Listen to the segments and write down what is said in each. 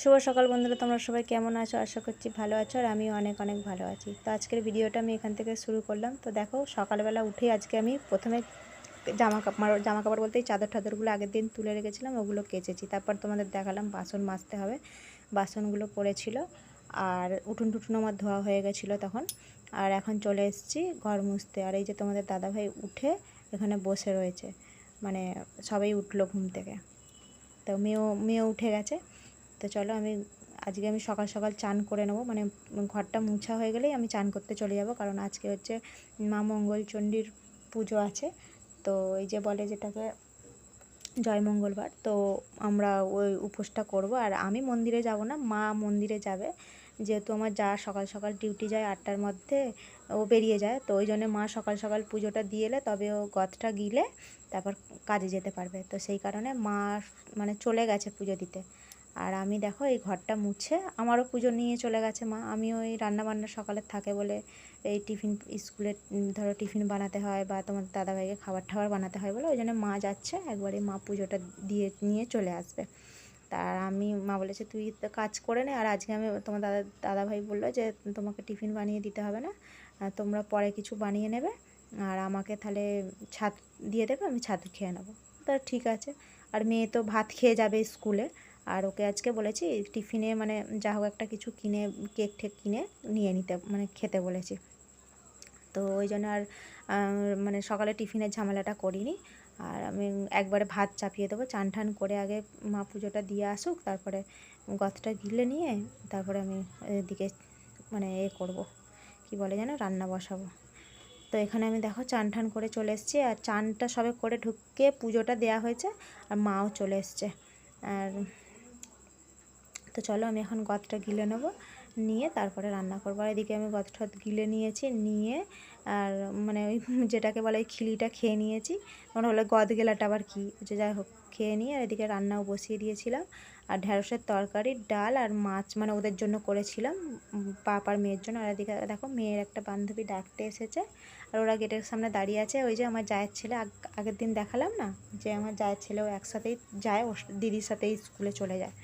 শুভ সকাল বন্ধুরা, তোমরা সবাই কেমন আছো? আশা করছি ভালো আছো আর আমিও অনেক অনেক ভালো আছি। তো আজকের ভিডিওটা আমি এখান থেকে শুরু করলাম। তো দেখো, সকালবেলা উঠে আজকে আমি প্রথমে জামা কাপড় জামা কাপড় বলতে চাদর টাদরগুলো আগের দিন তুলে রেখেছিলাম, ওগুলো কেচেছি। তারপর তোমাদের দেখালাম বাসন মাজতে হবে। বাসনগুলো পড়েছিল আর উঠুন টুটুন আমার ধোয়া হয়ে গেছিল তখন। আর এখন চলে এসেছি ঘর মুছতে। আর এই যে তোমাদের দাদাভাই উঠে এখানে বসে রয়েছে। মানে সবাই উঠল ঘুম থেকে। তো মেয়েও মেয়েও উঠে গেছে। তো চলো, আমি আজকে আমি সকাল সকাল চান করে নেব। মানে ঘরটা মুছা হয়ে গেলেই আমি চান করতে চলে যাব, কারণ আজকে হচ্ছে মা মঙ্গল চণ্ডীর পুজো আছে। তো এই যে বলে যেটাকে জয় মঙ্গলবার, তো আমরা ওই উপোসটা করব। আর আমি মন্দিরে যাব না, মা মন্দিরে যাবে। যেহেতু আমার যা সকাল সকাল ডিউটি যায় আটটার মধ্যে, ও বেরিয়ে যায়। তো ওই জন্য মা সকাল সকাল পুজোটা দিয়ে এলে তবে ও গদটা গিলে তারপর কাজে যেতে পারবে। তো সেই কারণে মা মানে চলে গেছে পুজো দিতে। আর আমি দেখো এই ঘরটা মুছে আমারও পুজো নিয়ে চলে গেছে মা। আমি ওই রান্নাবান্না সকালে থাকে বলে এই টিফিন স্কুলে ধরো টিফিন বানাতে হয় বা তোমার দাদাভাইকে খাবার টাবার বানাতে হয় বলে, ওই জন্য মা যাচ্ছে, একবারে মা পুজোটা দিয়ে নিয়ে চলে আসবে। তার আমি, মা বলেছে, তুই তো কাজ করে নে। আর আজকে আমি তোমার দাদা, দাদাভাই বলল যে, তোমাকে টিফিন বানিয়ে দিতে হবে না তোমরা পরে কিছু বানিয়ে নেবে, আর আমাকে তাহলে ছাদ দিয়ে দেবে, আমি ছাদ খেয়ে নেব। তা ঠিক আছে। আর মেয়ে তো ভাত খেয়ে যাবে স্কুলে আর ওকে আজকে বলেছি, টিফিনে মানে যা হোক একটা কিছু কিনে, কেক ঠেক কিনে নিয়ে নিতে মানে খেতে বলেছি। তো ওই জন্য আর মানে সকালে টিফিনের ঝামেলাটা করিনি। আর আমি একবারে ভাত চাপিয়ে দেবো, চান ঠান করে আগে মা পুজোটা দিয়ে আসুক, তারপরে গতটা গিলে নিয়ে তারপরে আমি এদিকে মানে এ করব। কি বলে যেন, রান্না বসাবো। তো এখানে আমি দেখো চান ঠান করে চলে এসেছি, আর চানটা সবে করে ঢুকে পুজোটা দেওয়া হয়েছে, আর মাও চলে এসছে। আর তো চলো আমি এখন গদটা গিলে নেব। নিয়ে তারপরে রান্না করব। আর এদিকে আমি গদটা গিলে নিয়েছি, নিয়ে আর মানে ওই যেটাকে বলে ওই খিলিটা খেয়ে নিয়েছি। তখন হলো গদ গেলাটা আবার কী? যে যাই হোক, খেয়ে নিয়ে আর এদিকে রান্নাও বসিয়ে দিয়েছিলাম। আর ঢ্যাঁড়সের তরকারি, ডাল আর মাছ মানে ওদের জন্য করেছিলাম বাপ আর মেয়ের জন্য। আর এদিকে দেখো মেয়ের একটা বান্ধবী ডাকতে এসেছে। আর ওরা গেটের সামনে দাঁড়িয়ে আছে। ওই যে আমার জায়ের ছেলে আগের দিন দেখালাম না? যে আমার জায়ের ছেলেও একসাথেই যায় ও দিদির সাথেই স্কুলে চলে যায়।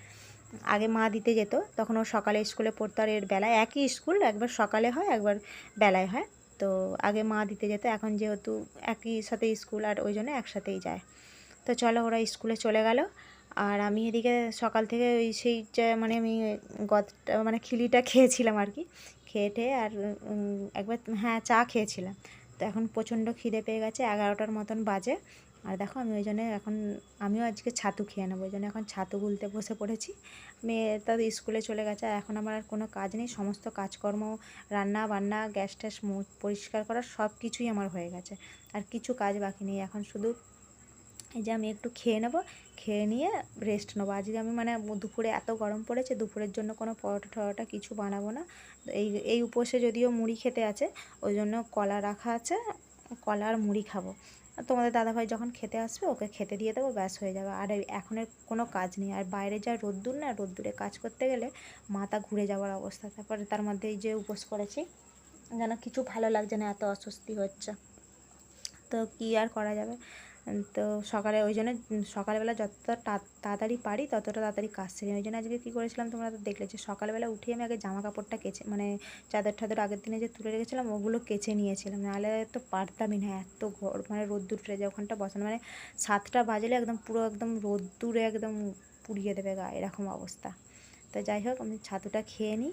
আগে মা দিতে যেত, তখন ও সকালে স্কুলে পড়তো আর এর বেলায় একই স্কুল, একবার সকালে হয়, একবার বেলায় হয়। তো আগে মা দিতে যেত, এখন যেহেতু একই সাথে স্কুল আর ওই জন্য একসাথেই যায়। তো চলো ওরা স্কুলে চলে গেল। আর আমি এদিকে সকাল থেকে ওই সেই মানে আমি গদটা মানে খিলিটা খেয়েছিলাম আর কি। খেয়ে টেয়ে আর একবার হ্যাঁ চা খেয়েছিলাম। তো এখন প্রচণ্ড খিদে পেয়ে গেছে, এগারোটার মতন বাজে। আর দেখো আমি ওই জন্য এখন, আমিও আজকে ছাতু খেয়ে নেব, ওই জন্য এখন ছাতু গুলতে বসে পড়েছি। মেয়ে তাদের স্কুলে চলে গেছে, আর এখন আমার আর কোনো কাজ নেই, সমস্ত কাজকর্ম, রান্না বান্না, গ্যাস ট্যাস পরিষ্কার করা, সব কিছুই আমার হয়ে গেছে। আর কিছু কাজ বাকি নেই, এখন শুধু এই যে আমি একটু খেয়ে নেব, খেয়ে নিয়ে রেস্ট নেব। আজকে আমি মানে দুপুরে এত গরম পড়েছে, দুপুরের জন্য কোনো পরোটা টরোটা কিছু বানাবো না। এই এই উপসে যদিও মুড়ি খেতে আছে, ওই জন্য কলা রাখা আছে, কলা আর মুড়ি খাব। তোমাদের দাদাভাই যখন খেতে আসবে, ওকে খেতে দিয়ে দেবো, ব্যাস হয়ে যাবে। আর এখনের কোনো কাজ নেই। আর বাইরে যা রোদ্দুর না, রোদ্দুরে কাজ করতে গেলে মাথা ঘুরে যাওয়ার অবস্থা। তারপরে তার মধ্যে এই যে উপোস করেছি, যেন কিছু ভালো লাগছে না, এত অস্বস্তি হচ্ছে। তো কি আর করা যাবে? তো সকালে ওই জন্য সকালবেলা যতটা তাড়াতাড়ি পারি ততটা তাড়াতাড়ি কাজ সেরে ওই জন্য আজকে কী করেছিলাম তোমরা তো দেখলে যে সকালবেলা উঠে আমি আগে জামা কাপড়টা কেচে মানে চাদর ঠাদর আগের দিনে যে তুলে রেখেছিলাম ওগুলো কেচে নিয়েছিলাম। নাহলে তো পারতামই না এত ঘর মানে রোদ্দুর যে ওখানটা বসানো মানে সাতটা বাজলে একদম পুরো একদম রোদ্দুরে একদম পুড়িয়ে দেবে গা, এরকম অবস্থা। তো যাই হোক, আমি ছাতুটা খেয়ে নিই,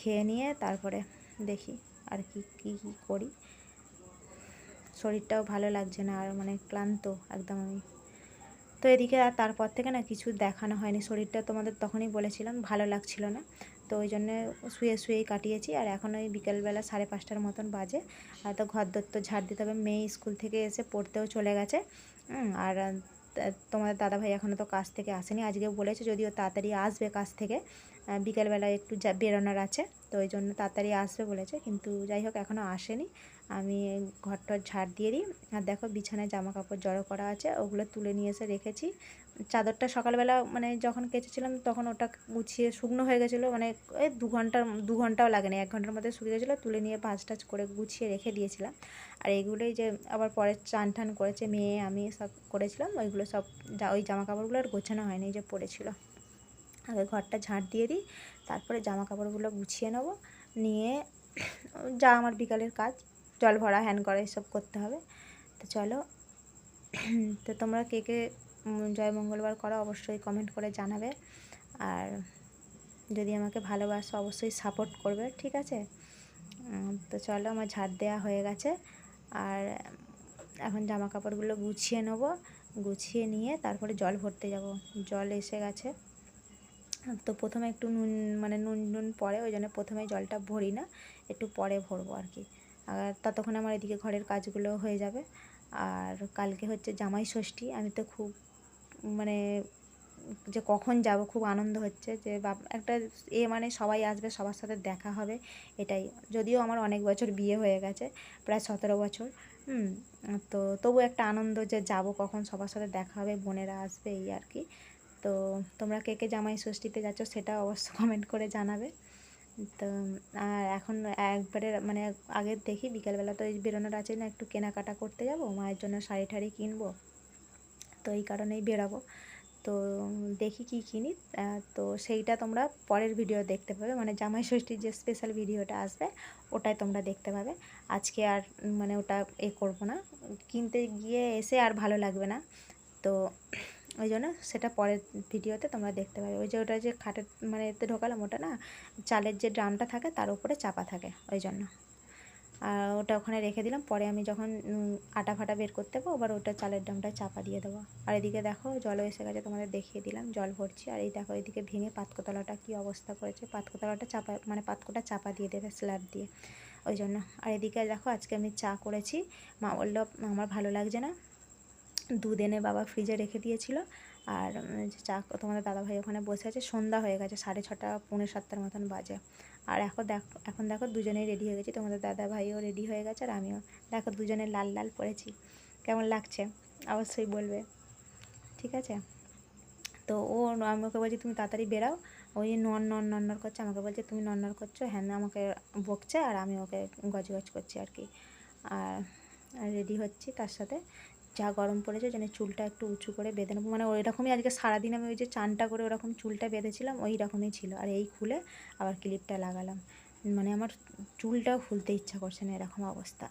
খেয়ে নিয়ে তারপরে দেখি আর কি, কী কী করি। শরীরটাও ভালো লাগছে না আর মানে ক্লান্ত একদম আমি। তো এদিকে আর তারপর থেকে না কিছু দেখানো হয়নি। শরীরটা তোমাদের তখনই বলেছিলাম, ভালো লাগছিল না। তো ওই জন্যে শুয়ে শুয়েই কাটিয়েছি আর এখন ওই বিকেলবেলা সাড়ে পাঁচটার মতন বাজে। আর তো ঘর দত্ত ঝাড় দিতে হবে। মেয়ে স্কুল থেকে এসে পড়তেও চলে গেছে। আর তোমাদের দাদাভাই এখনও তো কাজ থেকে আসেনি। আজকে বলেছে যদিও তাড়াতাড়ি আসবে কাজ থেকে। বিকেলবেলা একটু যা বেরোনোর আছে, তো ওই জন্য তাড়াতাড়ি আসবে বলেছে, কিন্তু যাই হোক এখনও আসেনি। আমি ঘরটর ঝাড় দিয়ে দিই। আর দেখো বিছানায় জামা কাপড় জড়ো করা আছে, ওগুলো তুলে নিয়ে এসে রেখেছি। চাদরটা সকালবেলা মানে যখন কেচেছিলাম তখন ওটা গুছিয়ে শুকনো হয়ে গেছিল মানে এই দু ঘণ্টার, দু ঘন্টাও লাগেনি, এক ঘণ্টার মধ্যে শুকিয়ে গেছিল, তুলে নিয়ে ভাজ টাজ করে গুছিয়ে রেখে দিয়েছিলাম। আর এগুলোই যে আবার পরে চান টান করেছে মেয়ে, আমি সব করেছিলাম, ওইগুলো সব ওই জামা কাপড়গুলো আর গোছানো হয়নি যে পড়েছিল। আগে ঘরটা ঝাঁট দিয়ে দিই, তারপরে জামা কাপড়গুলো গুছিয়ে নেব। নিয়ে যা আমার বিকালের কাজ, জল ভরা, হ্যান করা, এসব করতে হবে। তো চলো, তো তোমরা কে কে জয় মঙ্গলবার করো অবশ্যই কমেন্ট করে জানাবে। আর যদি আমাকে ভালোবাসো অবশ্যই সাপোর্ট করবে, ঠিক আছে? তো চলো, আমার ঝাড় দেওয়া হয়ে গেছে। আর এখন জামা কাপড়গুলো গুছিয়ে নেব। গুছিয়ে নিয়ে তারপরে জল ভরতে যাব। জল এসে গেছে। তো প্রথমে একটু নুন মানে নুন নুন পরে ওই জন্য প্রথমে জলটা ভরি না, একটু পরে ভরবো আর কি। আর ততক্ষণ আমার এদিকে ঘরের কাজগুলো হয়ে যাবে। আর কালকে হচ্ছে জামাই ষষ্ঠী, আমি তো খুব মানে যে কখন যাব খুব আনন্দ হচ্ছে যে একটা এ মানে সবাই আসবে, সবার সাথে দেখা হবে, এটাই। যদিও আমার অনেক বছর বিয়ে হয়ে গেছে, প্রায় সতেরো বছর, হুম, তো তবু একটা আনন্দ যে যাব কখন, সবার সাথে দেখা হবে, বোনেরা আসবে এই আর কি। তো তোমরা কে কে জামাই ষষ্ঠীতে যাচ্ছ সেটা অবশ্য কমেন্ট করে জানাবে। তো, আর এখন একবারে মানে আগে দেখি, বিকেলবেলা তো এই বেরোনোর আছে না, একটু কেনাকাটা করতে যাব, মায়ের জন্য শাড়ি ঠাড়ি কিনবো। তো এই কারণেই বেরাবো। তো দেখি কি কিনি। তো সেইটা তোমরা পরের ভিডিও দেখতে পাবে। মানে জামাই ষষ্ঠীর যে স্পেশাল ভিডিওটা আসবে, ওটাই তোমরা দেখতে পাবে। আজকে আর মানে ওটা এ করব না। কিনতে গিয়ে এসে আর ভালো লাগবে না। তো ওই জন্য সেটা পরের ভিডিওতে তোমরা দেখতে পাবে। ওই যে ওটা যে খাটের মানে এতে ঢোকালাম ওটা না, চালের যে ড্রামটা থাকে তার উপরে চাপা থাকে ওই জন্য। আর ওটা ওখানে রেখে দিলাম, পরে আমি যখন আটা ফাটা বের করতে যাব আবার ওটা চালের ড্রামটা চাপা দিয়ে দেবো। আর এদিকে দেখো জলও এসে গেছে, তোমাদের দেখিয়ে দিলাম, জল ভরছি। আর এই দেখো এদিকে ভেঙে পাতকোতলাটা কী অবস্থা করেছে, পাতকোতলাটা চাপা মানে পাতকোটা চাপা দিয়ে দেবে স্ল্যাব দিয়ে। ওই জন্য। আর এদিকে দেখো আজকে আমি চা করেছি, মা বলল, আমার ভালো লাগছে না। দুধ এনে বাবা ফ্রিজে রেখে দিয়েছিল। আর চা, তোমাদের দাদাভাই ওখানে বসে আছে। সন্ধ্যা হয়ে গেছে, সাড়ে ছটা, পৌনে সাতটার মতন বাজে। আর এখন দেখো এখন দেখো দুজনেই রেডি হয়ে গেছি। তোমাদের দাদা ভাইও রেডি হয়ে গেছে আর আমিও। দেখো দুজনে লাল লাল পরেছি কেমন লাগছে? অবশ্যই বলবে। ঠিক আছে? তো ও, আমি ওকে বলছি, তুমি তাড়াতাড়ি বেরাও। ওই নন নন নন্নর করছে, আমাকে বলছে, তুমি নন্নর করছ? হ্যাঁ আমাকে বকছে আর আমি ওকে গজ গজ করছি আর কি। আর রেডি হচ্ছি তার সাথে। যা গরম পড়েছে যেন চুলটা একটু উঁচু করে বেঁধে নেব। মানে ওই রকমই আজকে সারাদিন আমি ওই যে চানটা করে ওরকম চুলটা বেঁধেছিলাম ওই রকমই ছিল। আর এই খুলে আবার ক্লিপটা লাগালাম। মানে আমার চুলটাও খুলতে ইচ্ছা করছে না এরকম অবস্থা।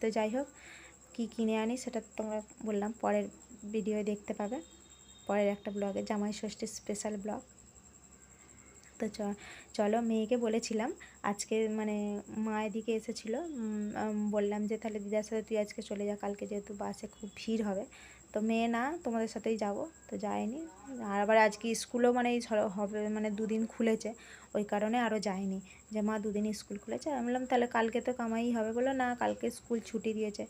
তো যাই হোক, কী কিনে আনি সেটা তোমরা বললাম, পরের ভিডিও দেখতে পাবে। পরের একটা ব্লগে, জামাই ষষ্ঠীর স্পেশাল ব্লগ। তো চলো মেয়েকে বলেছিলাম, আজকে মানে মা এদিকে এসেছিল বললাম যে তাহলে দিদার সাথে তুই আজকে চলে যা, কালকে যেহেতু বাসে খুব ভিড় হবে, তো মেয়ে না তোমাদের সাথেই যাব, তো যায়নি, আর আবার আজকে স্কুলও মানে হবে মানে দুদিন খুলেছে, ওই কারণে আরও যায়নি, যে মা দুদিন স্কুল খুলেছে, আমি বললাম তাহলে কালকে তো কামাই হবে বলো না কালকে স্কুল ছুটি দিয়েছে,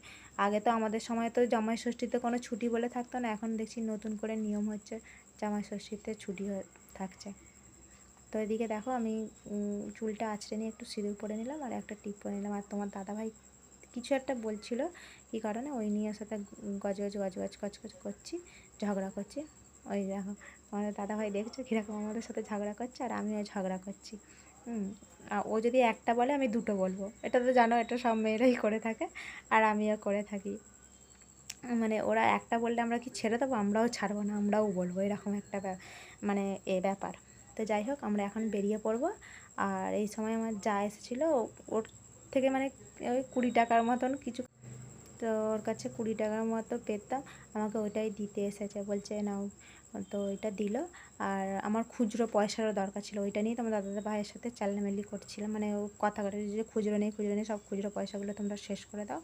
আগে তো আমাদের সময় তো জামাই ষষ্ঠীতে কোনো ছুটি বলে থাকতো না, এখন দেখছি নতুন করে নিয়ম হচ্ছে জামাই ষষ্ঠীতে ছুটি থাকছে। তো এদিকে দেখো আমি চুলটা আঁচড়ে নিয়ে একটু সিঁদুর পরে নিলাম আর একটা টিপ পরে নিলাম। আর তোমার দাদাভাই কিছু একটা বলছিল কী কারণে, ওই নিয়ে সাথে গজগজ গজগজ গজ গজ গজ গজ করছি, ঝগড়া করছি। ওই দেখো, আমাদের দাদাভাই দেখছ কীরকম আমাদের সাথে ঝগড়া করছে আর আমিও ঝগড়া করছি। হুম ও যদি একটা বলে আমি দুটো বলব। এটা তো জানো, এটা সব মেয়েরাই করে থাকে আর আমিও করে থাকি। মানে ওরা একটা বললে আমরা কি ছেড়ে দেবো? আমরাও ছাড়বো না, আমরাও বলব। এরকম একটা মানে এ ব্যাপার। তো যাই হোক, আমরা এখন বেরিয়ে পড়ব। আর এই সময় আমার যা এসেছিল, ওর থেকে মানে ওই কুড়ি টাকার মতন কিছু। তো ওর কাছে কুড়ি টাকার মতো পেতাম আমাকে ওইটাই দিতে এসেছে, বলছে, নাও। তো ওইটা দিল। আর আমার খুচরো পয়সারও দরকার ছিল, ওইটা নিয়ে তোমার দাদা ভাইয়ের সাথে চাল্লামেলি করছিলাম। মানে ও কথা করে যে খুচরো নেই খুচরো নেই, সব খুচরো পয়সাগুলো তোমরা শেষ করে দাও।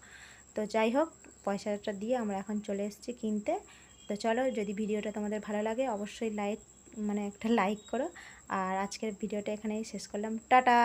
তো যাই হোক, পয়সাটা দিয়ে আমরা এখন চলে এসেছি কিনতে। তো চলো, যদি ভিডিওটা তোমাদের ভালো লাগে, অবশ্যই লাইক মানে একটা লাইক করো। আর আজকের ভিডিওটা এখানেই শেষ করলাম। টাটা!